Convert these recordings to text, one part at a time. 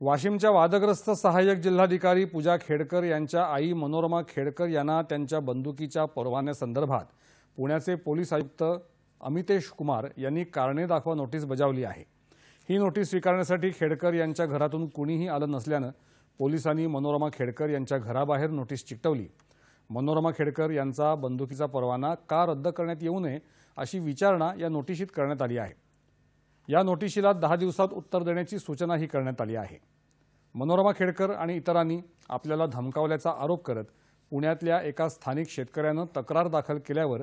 वाशिमच्या वादग्रस्त सहाय्यक जिल्हाधिकारी पूजा खेडकर यांच्या आई मनोरमा खेडकर यांना त्यांच्या बंदुकीच्या परवान्यासंदर्भात पुण्याचे पोलीस आयुक्त अमितेश कुमार यांनी कारणे दाखवा नोटीस बजावली आहे. ही नोटीस स्वीकारण्यासाठी खेडकर यांच्या घरातून कुणीही आलं नसल्यानं पोलिसांनी मनोरमा खेडकर यांच्या घराबाहेर नोटीस चिकटवली. मनोरमा खेडकर यांचा बंदुकीचा परवाना का रद्द करण्यात येऊ नये अशी विचारणा या नोटिशीत करण्यात आली आहे. या नोटिशीला दहा दिवसात उत्तर देण्याची सूचनाही करण्यात आली आहे. मनोरमा खेडकर आणि इतरांनी आपल्याला धमकावल्याचा आरोप करत पुण्यातल्या एका स्थानिक शेतकऱ्यानं तक्रार दाखल केल्यावर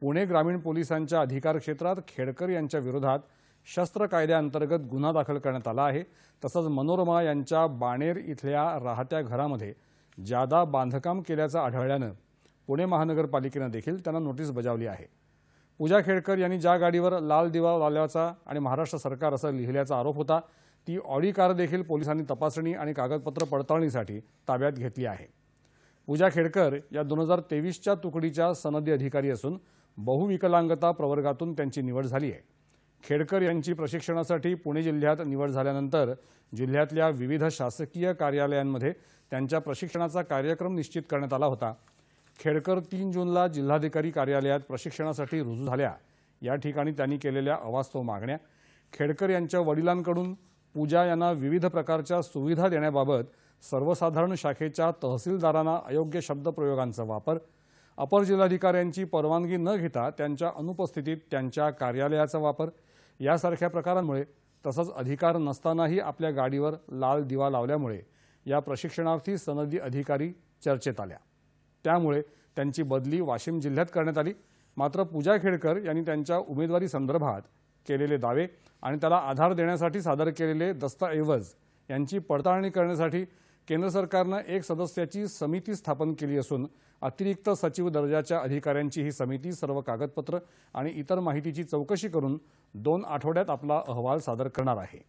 पुणे ग्रामीण पोलिसांच्या अधिकार क्षेत्रात खेडकर यांच्या विरोधात शस्त्र कायद्याअंतर्गत गुन्हा दाखल करण्यात आला आहे. तसंच मनोरमा यांच्या बाणेर इथल्या राहत्या घरामध्ये जादा बांधकाम केल्याचं आढळल्यानं पुणे महानगरपालिकेनं देखील त्यांना नोटीस बजावली आहे. पूजा खेडकर यांनी ज्या गाडीवर लाल दिवा लावल्याचा आणि महाराष्ट्र सरकार असं लिहिल्याचा आरोप होता ती ऑडी कार देखील पोलिसांनी तपासणी आणि कागदपत्र पडताळणीसाठी ताब्यात घेतली आहे. पूजा खेडकर या दोन हजार तेवीसच्या तुकडीच्या सनदी अधिकारी असून बहुविकलांगता प्रवर्गातून त्यांची निवड झाली आहे. खेडकर यांची प्रशिक्षणासाठी पुणे जिल्ह्यात निवड झाल्यानंतर जिल्ह्यातल्या विविध शासकीय कार्यालयांमध्ये त्यांच्या प्रशिक्षणाचा कार्यक्रम निश्चित करण्यात आला होता. खेडकर तीन जूनला जिल्हाधिकारी कार्यालयात प्रशिक्षणासाठी रुजू झाल्या. या ठिकाणी त्यांनी केलेल्या अवास्तव मागण्या. खेडकर यांच्या वडिलांकडून पूजा यांना विविध प्रकारच्या सुविधा देण्याबाबत सर्वसाधारण शाखेच्या तहसीलदारांना अयोग्य शब्दप्रयोगांचा वापर. अपर जिल्हाधिकाऱ्यांची परवानगी न घेता त्यांच्या अनुपस्थितीत त्यांच्या कार्यालयाचा वापर. यासारख्या प्रकारांमुळे तसंच अधिकार नसतानाही आपल्या गाडीवर लाल दिवा लावल्यामुळे या प्रशिक्षणार्थी सनदी अधिकारी चर्चेत आल्या. त्यामुळे त्यांची बदली वाशिम जिल्ह्यात करण्यात आली. मात्र पूजा खेडकर यांनी त्यांच्या उमेदवारी संदर्भात केलेले दावे आणि त्याला आधार देण्यासाठी सादर केलेले दस्तऐवज यांची पडताळणी करण्यासाठी केंद्र सरकारनं एक सदस्याची समिती स्थापन केली असून अतिरिक्त सचिव दर्जाच्या अधिकाऱ्यांची ही समिती सर्व कागदपत्र आणि इतर माहितीची चौकशी करून दोन आठवड्यात आपला अहवाल सादर करणार आहे.